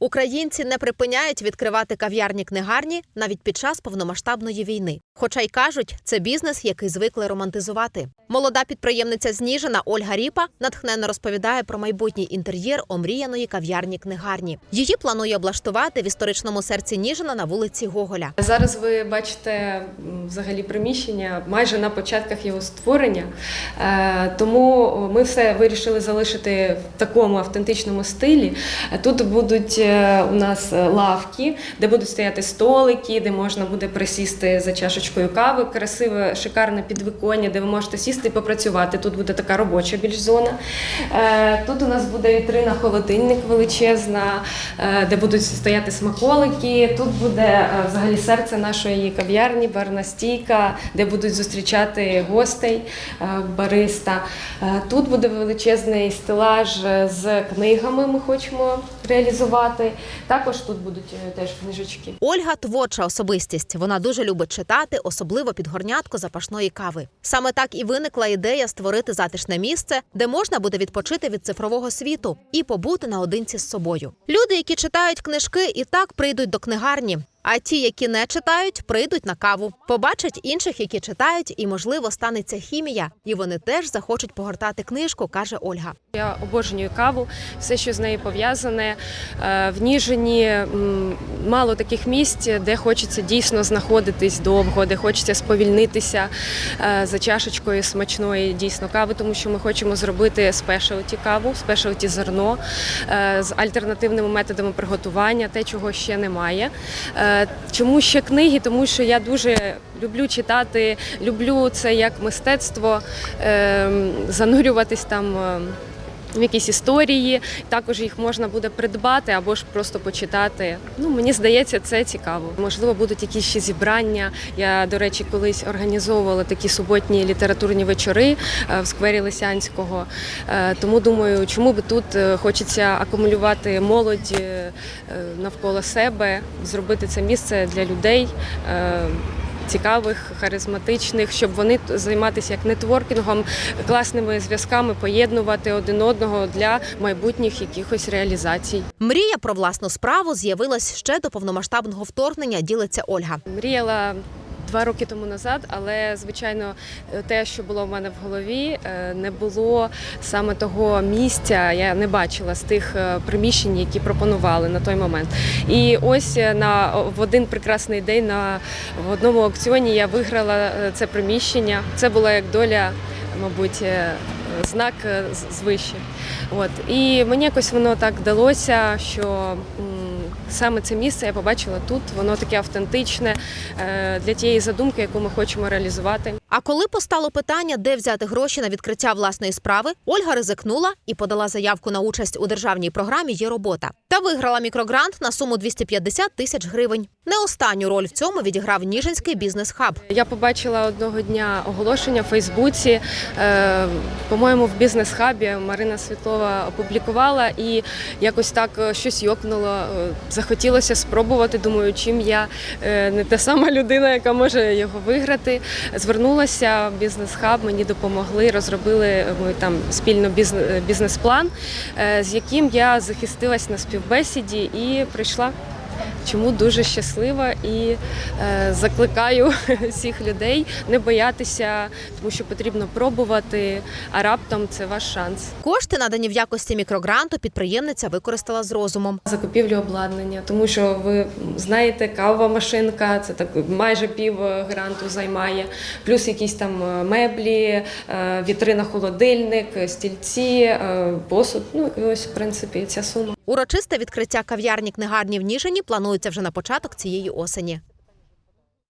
Українці не припиняють відкривати кав'ярні книгарні навіть під час повномасштабної війни. Хоча й кажуть, це бізнес, який звикли романтизувати. Молода підприємниця з Ніжина Ольга Ріпа натхненно розповідає про майбутній інтер'єр омріяної кав'ярні книгарні. Її планує облаштувати в історичному серці Ніжина на вулиці Гоголя. Зараз ви бачите взагалі приміщення майже на початках його створення. Е, Тому ми все вирішили залишити в такому автентичному стилі. Тут будуть е, у нас е, лавки, де будуть стояти столики, де можна буде присісти за чашечкою кави. Красиве, шикарне підвиконня, де ви можете сісти і попрацювати. Тут буде така робоча більш зона. Е, Тут у нас буде вітрина холодильник величезна, е, де будуть стояти смаколики. Тут буде е, взагалі серце нашої кав'ярні, барна стійка, де будуть зустрічати гостей, бариста. Тут буде величезний стелаж з книгами. Ми хочемо реалізувати. Також тут будуть теж книжечки. Ольга творча особистість. Вона дуже любить читати, особливо під горнятко запашної кави. Саме так і виникла ідея створити затишне місце, де можна буде відпочити від цифрового світу і побути наодинці з собою. Люди, які читають книжки, і так прийдуть до книгарні. А ті, які не читають, прийдуть на каву, побачать інших, які читають, і можливо станеться хімія, і вони теж захочуть погортати книжку, каже Ольга. Я обожнюю каву, все, що з нею пов'язане. Е, В Ніжині мало таких місць, де хочеться дійсно знаходитись довго, де хочеться сповільнитися е, за чашечкою смачної дійсно кави, тому що ми хочемо зробити спешалті каву, спешалті зерно е, з альтернативними методами приготування, те, чого ще немає. Е, Чому ще книги? Тому що я дуже люблю читати, люблю це як мистецтво, е, занурюватись там. Якісь історії, також їх можна буде придбати або ж просто почитати. Ну мені здається, це цікаво. Можливо, будуть якісь ще зібрання. Я, до речі, колись організовувала такі суботні літературні вечори е, в сквері Лисянського. Е, Тому думаю, чому би тут е, хочеться акумулювати молодь навколо себе, зробити це місце для людей. Цікавих, харизматичних, щоб вони займатися як нетворкінгом, класними зв'язками, поєднувати один одного для майбутніх якихось реалізацій. Мрія про власну справу з'явилась ще до повномасштабного вторгнення. Ділиться Ольга. Мріяла два роки тому назад, але звичайно, те, що було в мене в голові, е, не було саме того місця. Я не бачила з тих е, приміщень, які пропонували на той момент. І ось е, на в один прекрасний день на в одному аукціоні я виграла це приміщення. Це була як доля, мабуть. Знак звище. От. І мені якось воно так вдалося, що саме це місце я побачила тут. Воно таке автентичне е, для тієї задумки, яку ми хочемо реалізувати. А коли постало питання, де взяти гроші на відкриття власної справи, Ольга ризикнула і подала заявку на участь у державній програмі Є робота та виграла мікрогрант на суму 250 тисяч гривень. Не останню роль в цьому відіграв Ніжинський бізнес-хаб. Я побачила одного дня оголошення в Фейсбуці. е, По-моєму, в бізнес-хабі Марина Світлова опублікувала і якось так е, щось йокнуло. е, Захотілося спробувати. Думаю, чим я не та сама людина, яка може його виграти. Звернулася в бізнес-хаб, мені допомогли, розробили ми там спільно е, бізнес-план, е, з яким я захистилась на співбесіді і прийшла. Чому дуже щаслива і е, закликаю всіх людей не боятися, тому що потрібно пробувати, а раптом це ваш шанс. Кошти, надані в якості мікрогранту, підприємниця використала з розумом. Закупівлю обладнання, тому що ви знаєте, кавова машинка це так майже пів е, гранту займає, плюс якісь там е, меблі, вітрина, холодильник, стільці, посуд. Ну і ось в принципі ця сума. Урочисте відкриття кав'ярні книгарні в Ніжині планується вже на початок цієї осені.